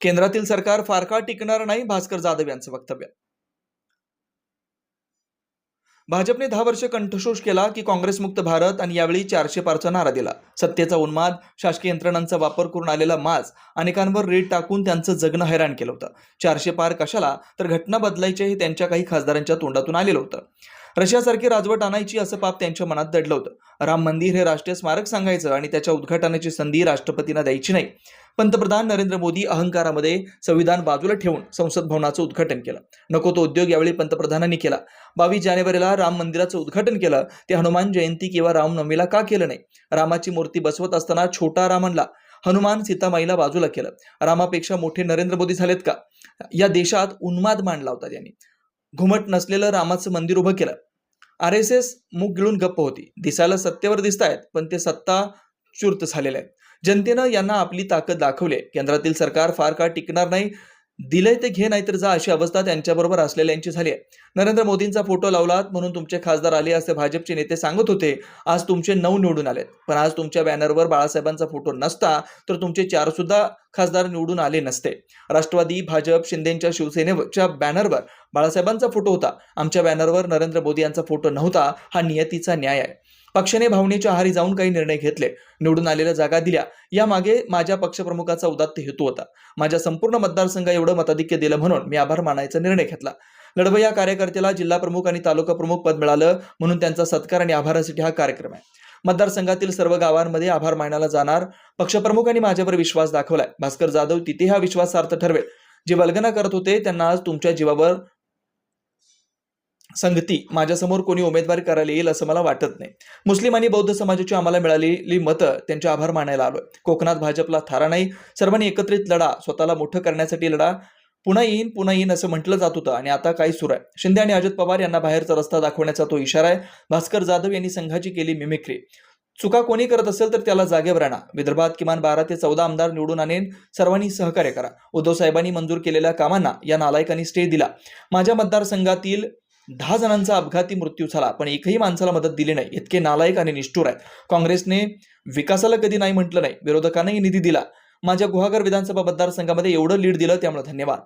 केंद्रातील सरकार फार काळ टिकणार नाही भास्कर जाधव यांचं वक्तव्य. भाजपने दहा वर्ष कंठशोष केला की काँग्रेसमुक्त भारत आणि यावेळी चारशे पारचा नारा दिला. सत्तेचा उन्माद शासकीय यंत्रणांचा वापर करून आलेला माज अनेकांवर रेट टाकून त्यांचं जगणं हैराण केलं होतं. चारशे पार कशाला? तर घटना बदलायचे हे त्यांच्या काही खासदारांच्या तोंडातून आलेलं होतं. रशियासारखी राजवट आणायची असं पाप त्यांच्या मनात दडलं होतं. राम मंदिर हे राष्ट्रीय स्मारक सांगायचं आणि त्याच्या उद्घाटनाची संधी राष्ट्रपतींना द्यायची नाही. पंतप्रधान नरेंद्र मोदी अहंकारामध्ये संविधान बाजूला ठेवून संसद भवनाचं उद्घाटन केलं. नको तो उद्योग यावेळी पंतप्रधानांनी केला. बावीस जानेवारीला राम मंदिराचं उद्घाटन केलं. ते हनुमान जयंती किंवा रामनवमीला का केलं नाही? रामाची मूर्ती बसवत असताना छोटा राम आणला. हनुमान सीतामाईला बाजूला केलं. रामापेक्षा मोठे नरेंद्र मोदी झालेत का? या देशात उन्माद मांडला होता त्यांनी. घुमट नसलेलं रामाचं मंदिर उभं केलं. आर एस एस मुख गिळून गप्प होती. दिसायला सत्तेवर दिसत आहेत पण ते सत्ता चूर्त झालेले आहेत. जनतेनं यांना आपली ताकद दाखवली आहे. केंद्रातील सरकार फार काळ टिकणार नाही. दिलंय ते घे नाहीतर जा अशी अवस्था त्यांच्याबरोबर असलेल्यांची झाली आहे. नरेंद्र मोदींचा फोटो लावलात म्हणून तुमचे खासदार आले असे भाजपचे नेते सांगत होते आज तुमचे नऊ निवडून आलेत. पण आज तुमच्या बॅनरवर बाळासाहेबांचा फोटो नसता तर तुमचे चार सुद्धा खासदार निवडून आले नसते. राष्ट्रवादी भाजप शिंदेच्या शिवसेनेच्या बॅनरवर बाळासाहेबांचा फोटो होता. आमच्या बॅनरवर नरेंद्र मोदी यांचा फोटो नव्हता हा नियतीचा न्याय आहे. पक्षाने भावनेच्या आहारी जाऊन काही निर्णय घेतले. निवडून आलेल्या जागा दिल्या. यामागे माझ्या पक्षप्रमुखाचा उदात्त हेतू होता. माझ्या संपूर्ण मतदारसंघा एवढं मताधिक्य दिलं म्हणून मी आभार मानायचा निर्णय घेतला. लढवय्या कार्यकर्त्याला जिल्हा प्रमुख आणि तालुका प्रमुख पद मिळालं म्हणून त्यांचा सत्कार आणि आभारासाठी हा कार्यक्रम आहे. मतदारसंघातील सर्व गावांमध्ये आभार मानायला जाणार पक्षप्रमुखांनी माझ्यावर विश्वास दाखवलाय. भास्कर जाधव तिथे हा विश्वासार्थ ठरवेल. जे वल्गना करत होते त्यांना आज तुमच्या जीवावर संगती माझ्यासमोर कोणी उमेदवारी करायला येईल असं मला वाटत नाही. मुस्लिम आणि बौद्ध समाजाची आम्हाला मिळालेली मतं त्यांचे आभार मानायला आलोय. कोकणात भाजपला थारा नाही. सर्वांनी एकत्रित लढा स्वतःला मोठं करण्यासाठी लढा पुन्हा येईन पुन्हा येईन असं म्हटलं जात होतं आणि आता काय सुरू आहे. शिंदे आणि अजित पवार यांना बाहेरचा रस्ता दाखवण्याचा तो इशारा आहे. भास्कर जाधव यांनी संघाची केली मिमिक्री चुका कोणी करत असेल तर त्याला जागेवर आणा. विदर्भात किमान बारा ते चौदा आमदार निवडून आणेन. सर्वांनी सहकार्य करा. उद्धव साहेबांनी मंजूर केलेल्या कामांना या नालायकांनी स्टे दिला. माझ्या मतदारसंघातील दहा जणांचा अपघाती मृत्यू झाला पण एकही माणसाला मदत दिली नाही. इतके नालायक आणि निष्ठुर आहेत. काँग्रेसने विकासाला कधी नाही म्हटलं नाही. विरोधकांनाही निधी दिला. माझ्या गुहागर विधानसभा मतदारसंघामध्ये एवढं लीड दिलं त्यामुळे धन्यवाद.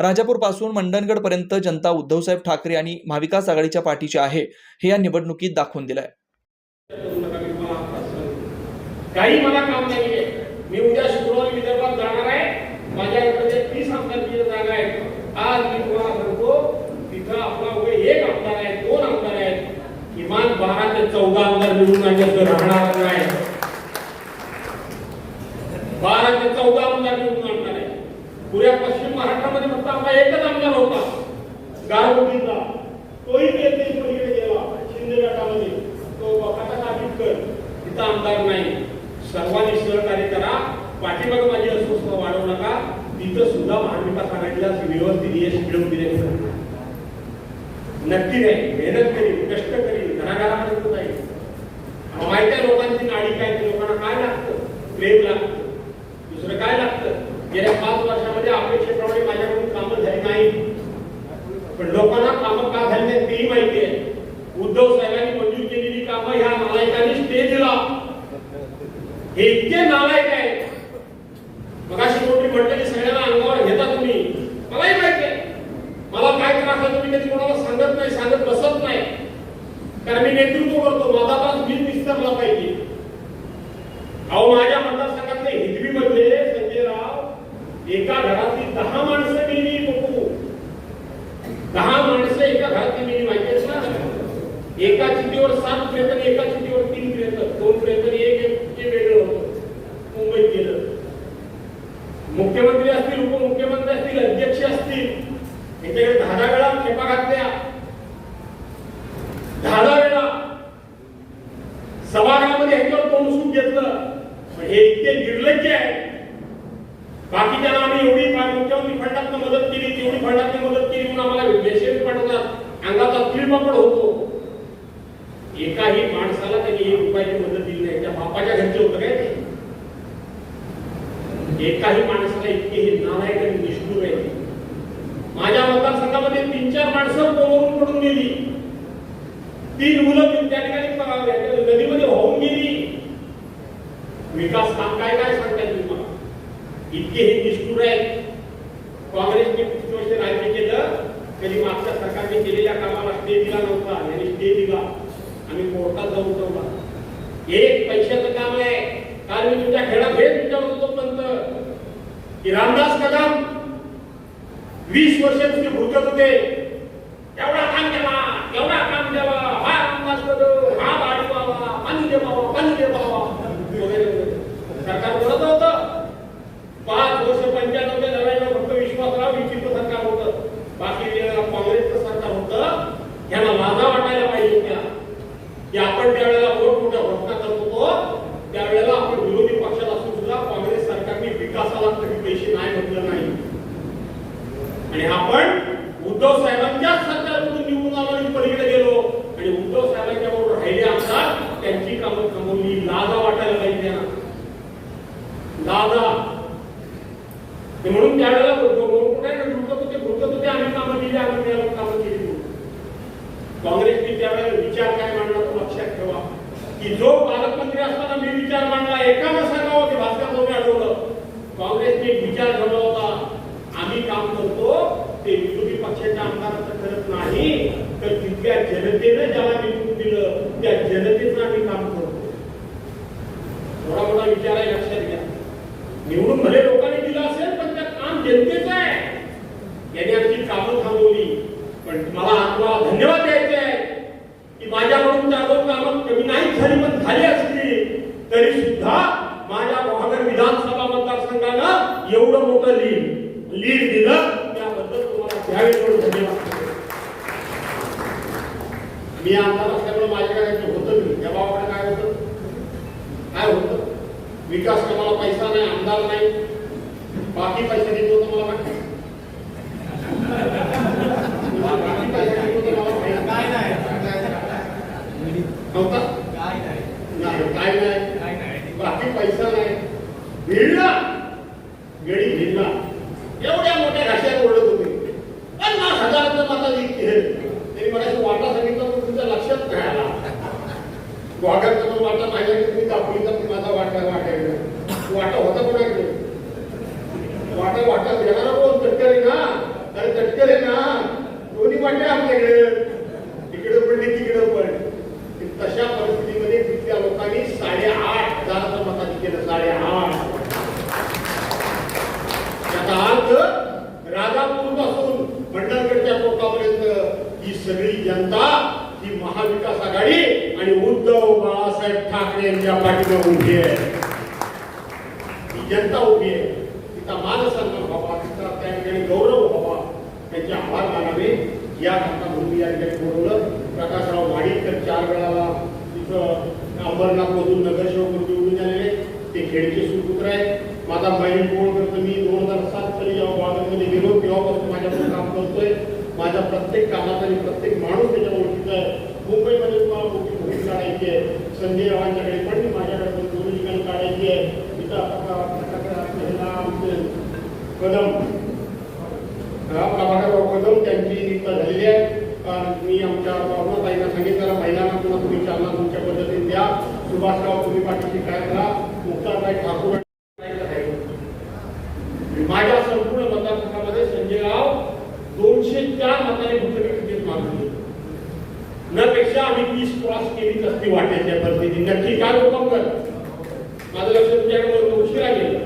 राजापूरपासून जनता उद्धवसाहेब ठाकरे आणि महाविकास आघाडीच्या पाठीची आहे हे या निवडणुकीत दाखवून दिलंय. काही मला काम नाहीये. मी उद्या शुक्रवारी विदर्भात जाणार आहे. माझ्याकडे तीस आमदारची जागा आहे आज मी तुम्हाला सांगतो तिथं आपला उभे एक आमदार आहेत दोन आमदार आहेत. किमान बारा ते चौदा आमदार निवडून राहणार नाही बारा ते चौदा आमदार निवडून आणणार आहे पुऱ्या पश्चिम महाराष्ट्रामध्ये फक्त आपला एकच आमदार होता गारगोटीचा तोही येते पलीकडे गेला शिंदे गटामध्ये तो बकाटा काबितकर तिथं आमदार नाही सर्वांनी सहकार्य करा पाठीमागे माझी अस्वस्थता वाढवू नका तिथं सुद्धा महाविकास आघाडीला व्यवस्थित यश मिळवून दिले नक्की नाही मेहनत करी कष्ट करी घराघरामध्ये होत आहे माहिती आहे लोकांची नाडी काय ते लोकांना काय लागतं प्रेम लागतं दुसरं काय लागतं गेल्या पाच वर्षामध्ये अपेक्षेप्रमाणे माझ्याकडून कामं झाली नाही पण लोकांना कामं का झाली नाही तेही माहिती आहे. उद्धव साहेबांनी मंजूर केलेली कामं ह्या नालायकांनी स्टे दिला. हे इतके नालायक आहे मगाशी मोठी म्हटलेली सगळ्यांना अंगावर घेता तुम्ही. मलाही माहिती आहे. मला काय त्रास आहे तुम्ही कधी कोणाला सांगत नाही सांगत बसत नाही. कारण मी नेतृत्व करतो. माझा तास मी विस्तारला पाहिजे. अहो माझ्या मतदारसंघातले हिजवी मध्ये संजय राव एका घरातली दहा माणसं मिळली बघू दहा माणसं एका घरातली मिळली माहिती आहे ना एका चिठ्ठीवर सात प्रेत एका चिठ्ठीवर तीन प्रेत दोन प्रेत एक एक जे वेगळं होतं. मुंबईत गेलं. मुख्यमंत्री असतील उपमुख्यमंत्री असतील अध्यक्ष असतील यांच्याकडे दहा वेळा खेपा घातल्या दहा दहा वेळा सभागृहामध्ये ह्याच्यावर तोंड सूट घेतलं पण हे इतके निर्लज्ज आहे बाकीच्यांना आम्ही एवढी पा- मुख्यमंत्री फंडातनं मदत केली तेवढी फंडातनं मदत केली म्हणून आम्हाला मेसेज पाठवतात अंगाचा तिळपापड होतो एकाही माणसाला त्यांनी एक रुपयाची मदत दिली नाही त्या बापाच्या घरचे होतं काय ते एकाही माणसाला इतके हे नालायक आणि निष्ठुर आहे माझ्या मतदारसंघामध्ये तीन चार माणसं पोहून पडून गेली तीन मुलं त्या ठिकाणी प- त्या नदीमध्ये वाहून गेली विकास काम काय काय सांगताय तुम्हाला इतके हे निष्ठुर आहेत काँग्रेसने किती वर्ष राज्य केलं कधी मागच्या सरकारने केलेल्या कामाला स्टे दिला नव्हता. यांनी स्टे दिला. आम्ही कोर्टात जाऊन उठवला एक पैशाचं काम आहे. काल मी तुमच्या खेळात हेच विचारत होतो पंत. की रामदास कदम वीस वर्ष तुम्ही भुगत होते. एवढा काम केला एवढा काम द्यावा हा रामदास कदम हा बाडी बाबा पाणी दे बाबा पाणी दे बाबा. वगैरे वगैरे. सरकार बोलत होतं. पाच वर्ष पंच्याण्णव ते नव्याण्णव फक्त विश्वासराव विचित्र सरकार होतं. बाकी जे काँग्रेसचं सरकार होतं यांना लाजा वाटायला पाहिजे त्या की आपण त्यावेळेला मोठ मोठ्या घोषणा करत होतो त्यावेळेला आपण विरोधी पक्षात असून सुद्धा काँग्रेस सरकारने विकासाला कधी पैसे नाही म्हटलं नाही. आणि आपण उद्धव साहेबांच्या सरकारमधून निवडून आलो आणि पलीकडे गेलो आणि उद्धव साहेबांच्या बरोबर राहिले आमदार त्यांची कामं थांबवली लाजा वाटायला पाहिजे त्यांना लाजा ते म्हणून त्यावेळेला लुटत होते भुलत होते आम्ही कामं केली आम्ही त्याला कामं केली म्हणून. काँग्रेसने त्यावेळेला विचार काय मांडला तो लक्षात ठेवा की जो पालकमंत्री असताना मी विचार मांडला एकानं सांगावं की भास्कर जाऊन अडवलं काँग्रेसने एक विचार ठेवला होता आम्ही काम करतो ते विरोधी पक्षाच्या आमदाराचं करत नाही तर तिथल्या जनतेनं ज्याला निवडून दिलं त्या जनतेचं आम्ही काम करतो थोडा मोठा विचार आहे लक्षात घ्या निवडून भले लोकांनी दिलं असेल पण त्या काम जनतेचं आहे. यांनी आमची कामं थांबवली. पण मला आपला धन्यवाद द्यायचे आहे की माझ्याकडून त्या दोन कामं कमी नाही झाली पण झाली असली तरी सुद्धा माझ्या महानगर विधानसभा मतदारसंघानं एवढं मोठं लीड लीड दिलं त्याबद्दल तुम्हाला द्यावे एवढं धन्यवाद मी आमदार असल्यामुळे माझ्याकडे ते होतं मी त्या भावाकडे काय होतं काय होतं विकास कामाला पैसा नाही आमदार नाही. बाकी पैसा देत नाही. काय नाही. बाकी पैसा नाही. भिडला. गडी भिडला. एवढ्या मोठ्या ओढत होते पन्नास हजाराचं मता जिंकते तरी मला वाटा सांगितलं तुमच्या लक्षात नाही आला. वाघाचा पण वाटा माझ्या तुम्ही दाखवलीचा पण माझा वाटा वाटायला वाटा होता कोणाकडे वाटा वाटा देणारा कोण तटकरे ना? अरे तटकरे ना? दोन्ही वाटे आपल्याकडे. तिकडे पण नाही तिकडे पण तशा परिस्थितीमध्ये तिथल्या लोकांनी साडेआठ हजाराचं मताची केलं साडेआठ. याचा अर्थ राजापूरपासून भंडारगडच्या टोकापर्यंत ही सगळी जनता ही महाविकास आघाडी आणि उद्धव बाळासाहेब ठाकरे यांच्या पाठीवर उभी आहे. जनता उभी आहे. तिचा मान सन्मान व्हावा तिचा त्या ठिकाणी गौरव व्हावा त्याचे आभार मानावे. या करता म्हणून या ठिकाणी बोलवलं. प्रकाशराव वाडीकर चार वेळाला तिथं अंबरनाथ मधून नगरसेवक म्हणून निवडून आलेले ते खेळचे सुपुत्र आहेत. माझा बहीण कोण करतो मी दोन हजार सात साली जेव्हा बागांमध्ये गेलो तेव्हापासून माझ्याकडून काम करतोय. माझ्या प्रत्येक कामात आणि प्रत्येक माणूस त्याच्या ओळखीचा आहे मुंबईमध्ये तुम्हाला मोठी भूमिका काढायची आहे. संजय रावांच्याकडे पण माझ्याकडे पण दोन्ही ठिकाणी काढायची आहे. कदम हा, प्रभाकरराव कदम त्यांची नियुक्ती झालेली आहे मी आमच्या ताईंना सांगितलं महिलांना पुन्हा तुम्ही चालना तुमच्या पद्धतीने द्या सुभाषराव तुम्ही पाठीशी काय करा मुक्तारबाई ठाकूर माझ्या संपूर्ण मतदारसंघामध्ये संजय राव दोनशे चार मताने भूतकीत मागणी न पेक्षा आम्ही तीस क्रॉस केलीच असती वाटायच्या परिस्थिती नक्की काय लोकांवर? माझं लक्ष तुझ्याकडे उशिरा गेलं.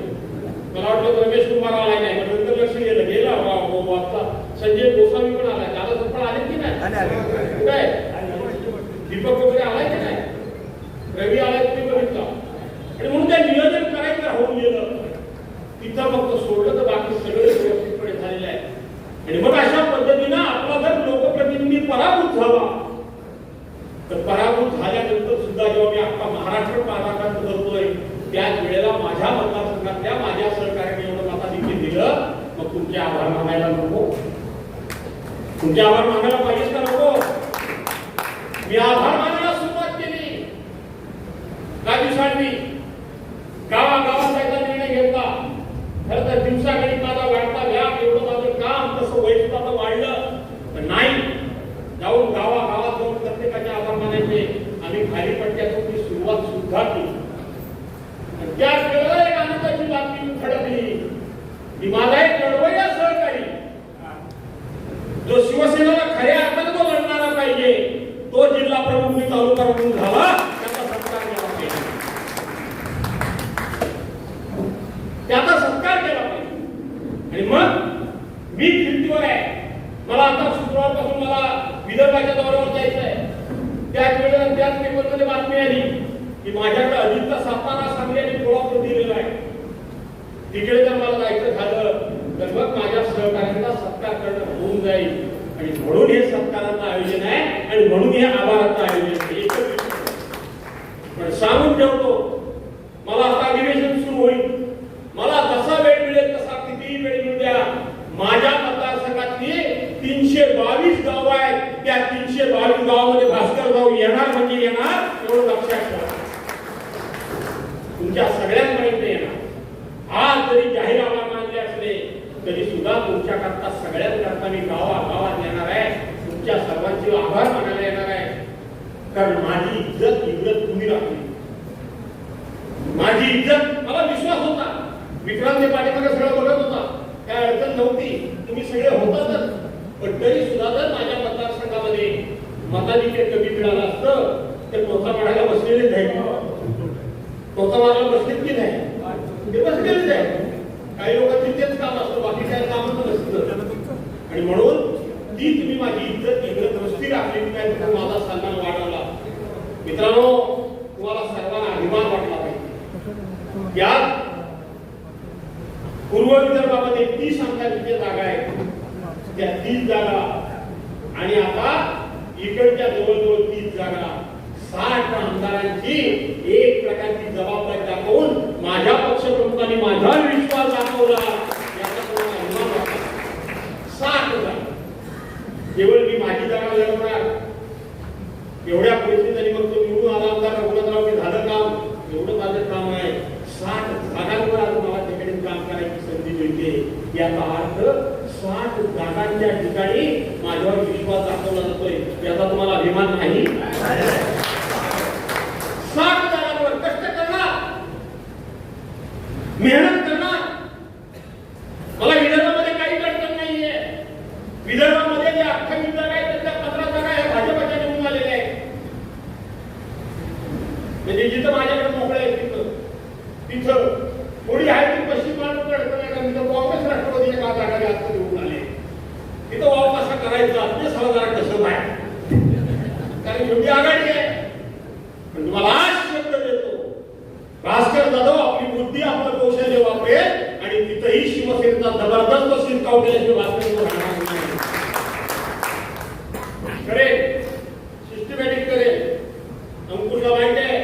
मला वाटलं रमेश कुमार आलाय नाही पण नंतर लक्ष गेलं. गेला वा- वा- वाजता संजय गोसावी पण आलाय. दादा पण आले की नाही? आहे? दीपक वगैरे आलाय की नाही? रवी आलाय तुम्ही बघितला. आणि म्हणून ते नियोजन करायचं राहून गेलं. तिथं फक्त सोडलं तर बाकी सगळे व्यवस्थितपणे झालेले आहे आणि मग अशा पद्धतीनं आपला जर लोकप्रतिनिधी पराभूत झाला तर पराभूत झाल्यानंतर सुद्धा जेव्हा मी आता महाराष्ट्र पाराकांत करतोय त्याच वेळेला माझ्या मतदारसंघातल्या माझ्या सहकार्याने एवढं मताधिक्य दिलं मग तुमचे आभार मानायला नको तुमचे आभार मानायला पाहिजेच का नको मी आभार मानायला सुरुवात केली काही दिवसांनी गावागावात जायचा निर्णय घेतला खरं तर दिवसाकडे माझा वाढता व्याप एवढं माझं काम तसं वय सुद्धा आता वाढलं पण नाही जाऊन गावागावात जाऊन प्रत्येकाचे आभार मानायचे आम्ही खाली पट्ट्यातून ती सुरुवात सुद्धा केली आणि त्याच वेळेला एक आनंदाची बातमी खडकली की माझा एक लढवय्या सहकारी त्याचा सत्कार केला पाहिजे आणि मग मी फिरतीवर आहे मला आता शुक्रवारपासून मला विदर्भाच्या दौऱ्यावर जायचं आहे त्याच वेळेला त्याच पेपरमध्ये बातमी आली की माझ्याकडे अधिकचा सातारा सांगली आणि कोल्हापूर दिलेला आहे तिकडे जर मला जायचं झालं तर मग माझ्या सहकार्यांचा सत्कार करणं होऊन जाईल आणि म्हणून हे सत्काराचं आयोजन आहे आणि म्हणून हे आभाराचं आयोजन आहे एकच विषय. पण सांगून ठेवतो मला आता अधिवेशन सुरू होईल मला जसा वेळ मिळेल तसा कितीही वेळ मिळू द्या माझ्या मतदारसंघातली तीनशे बावीस गाव आहेत त्या तीनशे बावीस गावामध्ये भास्कर भाऊ येणार म्हणजे येणार एवढं लक्षात ठेवा. तुमच्या सगळ्यांपर्यंत येणार. आज जरी जाहीर आभार मानले असले तरी सुद्धा तुमच्याकरता सगळ्यांकरता मी गावा गावात येणार आहे. तुमच्या सर्वांचे आभार मानायला येणार आहे. कारण माझी इज्जत इज्जत तुम्ही राखली. माझी इज्जत मला विश्वास होता. विक्रांत पाठीमागे सगळं बघत होता. काय अडचण नव्हती. तुम्ही सगळे होतातच. पण तरी सुद्धा जर माझ्या मताधिक्य कमी मिळालं असतं ते टोचा मारायला बसलेलेच नाही टोचा मारायला बसलेत की नाही? ते बसलेलेच आहे काही लोकांची तेच काम असतं बाकी काय कामच नसतं. आणि म्हणून ती तुम्ही माझी इज्जत इज्जत राखली काय तुम्ही माझा सन्मान वाढवला. मित्रांनो तुम्हाला सर्वांना अभिमान वाटला पाहिजे. यात पूर्व विदर्भामध्ये तीस तिथे जागा आहे त्या तीस जागा आणि आता इकडच्या जवळजवळ तीस जागा साठ आमदारांची एक प्रकारची जबाबदारी दाखवून माझ्या पक्षप्रमुखांनी माझा विश्वास दाखवला याचा जागा केवळ मी माझी जागा लढवणार एवढ्या परिस्थितीने मग तो निवडून आला आमदार रघुनाथराव की झालं काम. एवढं माझं काम आहे. साठ जागांवर आज मला तिकडे काम करायची संधी मिळते. याचा अर्थ साठ जागांच्या ठिकाणी माझ्यावर विश्वास दाखवला जातोय. याचा तुम्हाला अभिमान नाही साठ जागांवर कष्ट करणार मेहनत करणार मला विदर्भामध्ये काही अडचण नाहीये विदर्भामध्ये जे अठ्ठावीस जागा आहेत त्यातल्या पंधरा जागा ह्या भाजपच्या निवडून आलेल्या आहेत म्हणजे जिथं माझ्याकडे मोकळे आहेत तिथं तिथं थोडी आहे ती पश्चिम महाराष्ट्र अडचण आहे का तिथं काँग्रेस राष्ट्रवादी एका जागा जास्त निवडून आले तिथं वाव कसा करायचा ते सहा जरा कसं आहे कारण शेवटी आघाडी आहे पण तुम्हाला आज शब्द देतो भास्कर जाधव आपली बुद्धी आपलं कौशल्य वापरेल आणि तिथंही शिवसेनेचा जबरदस्त शिरकाव केल्याशिवाय भास्कर जाधव राहणार नाही. करेल सिस्टमॅटिक करेल अंकुशला माहिती आहे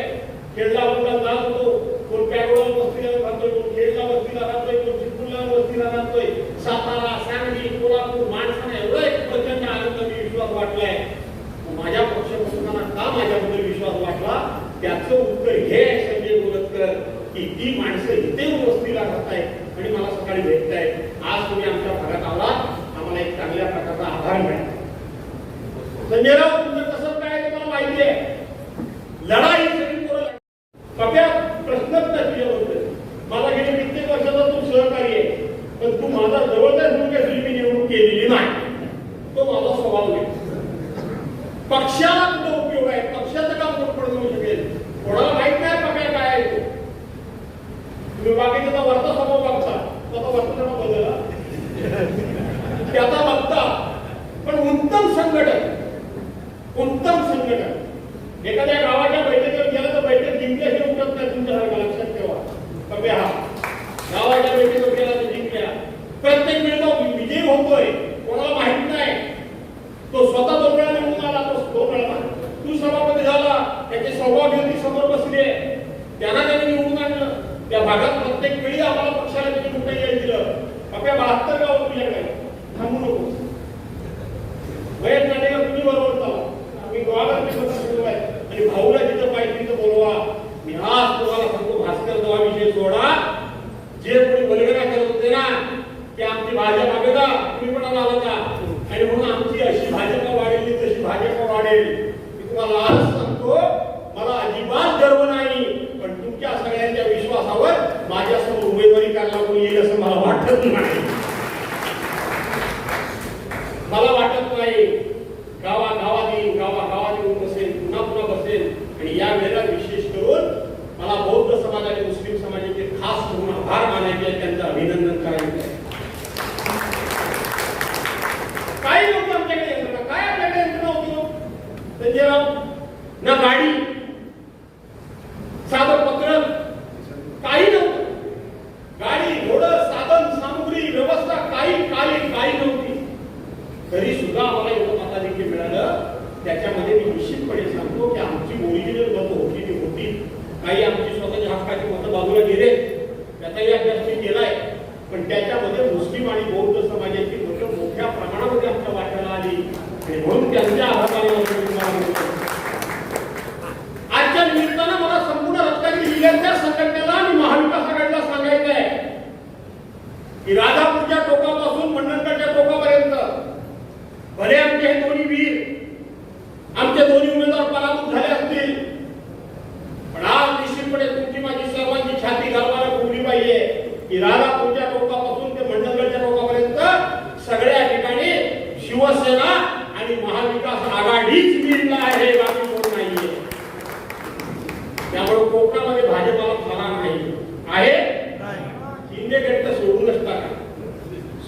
खेळला आपण जात होतो कोण पॅरोला वस्तीला राहतोय कोण खेळला वस्तीला राहतोय कोण चिपळूणला वस्तीला राहतोय सातारा सांगली कोल्हापूर माणसाने एवढं एक प्रचंड आनंद मी विश्वास वाटलाय माझ्या पक्षप्रमुखांना का माझ्याबद्दल विश्वास वाटला त्याचं उत्तर हे आहे संजय गोलतकर की ती माणसं इथे वस्तीला राहतायत आणि मला सकाळी भेटतायत आज तुम्ही आमच्या भागात आला आम्हाला एक चांगल्या प्रकारचा आधार मिळाला संजयराव तुमचं कसं काय ते मला माहिती आहे लढाई सगळी पोरं लढतात. पक्या प्रश्नच नाही तुझ्याबद्दल मला गेले कित्येक वर्षाचा तू सहकारी आहे पण तू माझा जवळचा मुलगा मी निवडणूक केलेली नाही तो माझा स्वभाव नाही पक्षाला कुठं उपयोग आहे पक्षाचं काम कोण पडून होऊ शकेल कोणाला माहीत नाही पक्या काय आहे तो तुम्ही बाकीचा वरचा स्वभाव बघता त्याचा वरचा स्वभाव बदलला त्याचा बघता पण उत्तम संघटन उत्तम संघटन एखाद्या गावाच्या बैठकीवर गेलं तर बैठक जिंकल्याशिवाय उठत नाही तुमच्या सारखं लक्षात ठेवा कमी हा गावाच्या बैठकीवर गेला तर जिंकल्या प्रत्येक वेळेला विजय होतोय कोणाला माहीत नाही तो स्वतः दोन वेळा निवडून आला तो दोन वेळा तू सभापती झाला त्याचे सौभाग्य समोर बसले त्यांना त्यांनी निवडून आणलं त्या भागात प्रत्येक वेळी आम्हाला पक्षाला त्यांनी कुठे येईल दिलं आपल्या बहात्तर गाव तुझ्याकडे थांबू नको वयस नाटेकर तुम्ही बरोबर चाला आम्ही गावाला सुरू आहे आणि भाऊला जिथं पाहिजे तिथं बोलवा मी आज तुम्हाला सांगतो भास्कर विषय सोडा जे कोणी बलगडा करत होते ना की आमची भाजप आगे का तुम्ही पण आला का आणि म्हणून आमची अशी भाजप वाढेल तशी भाजप वाढेल मी तुम्हाला आज सांगतो मला अजिबात गर्व नाही पण तुमच्या सगळ्यांच्या विश्वासावर माझ्यासमोर उमेदवारी करायला कोणी येईल असं मला वाटत नाही मला वाटत नाही गावा गावात येईल गावा गावात येऊन बसेल पुन्हा पुन्हा बसेल आणि या वेळेला विशेष करून मला बौद्ध समाजाने मुस्लिम समाजाचे खास म्हणून आभार मानायचे त्यांचं अभिनंदन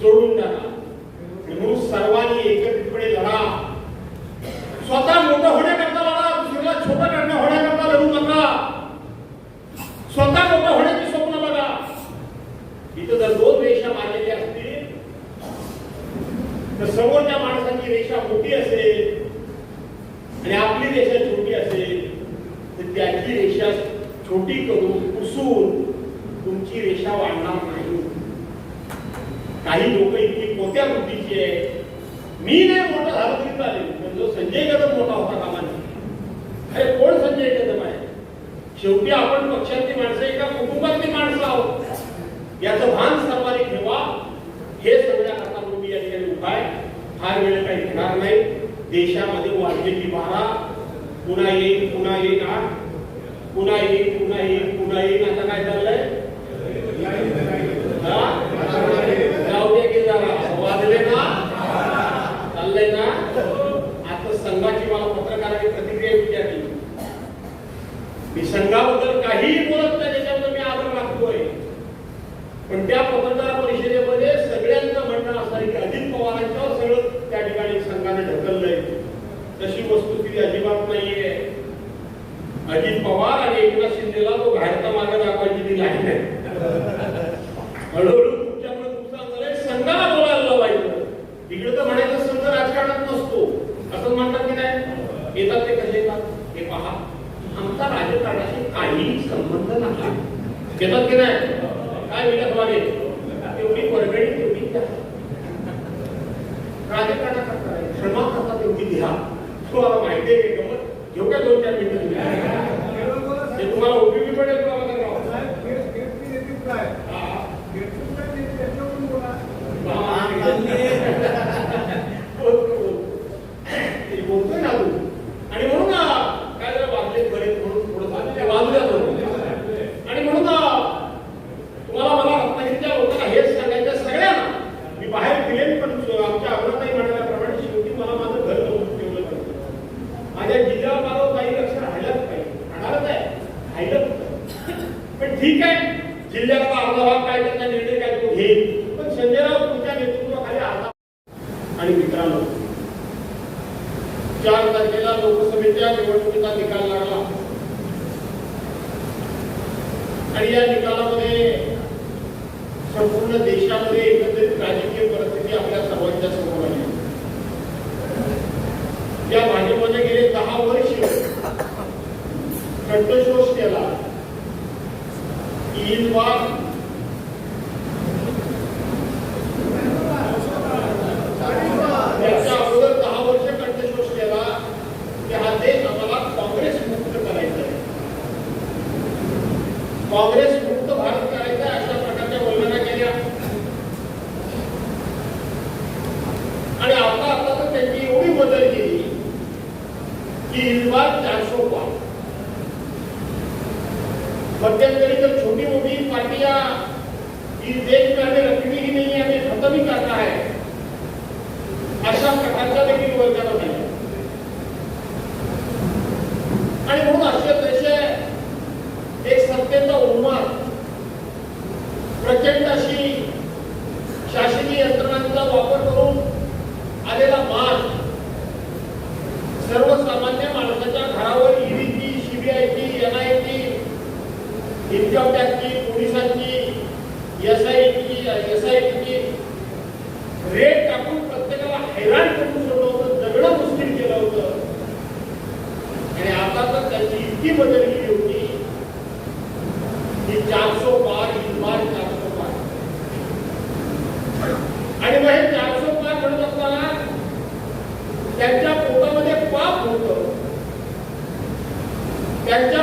తోడుండగా देशामध्ये वाढलेली बारा. पुन्हा येईल पुन्हा येईल आठ. पुन्हा येईल पुन्हा येईल पुन्हा येईल आता काय चाललंय? गणेशोष केला तीन वार त्यांच्या पोटामध्ये पाप होत. त्यांच्या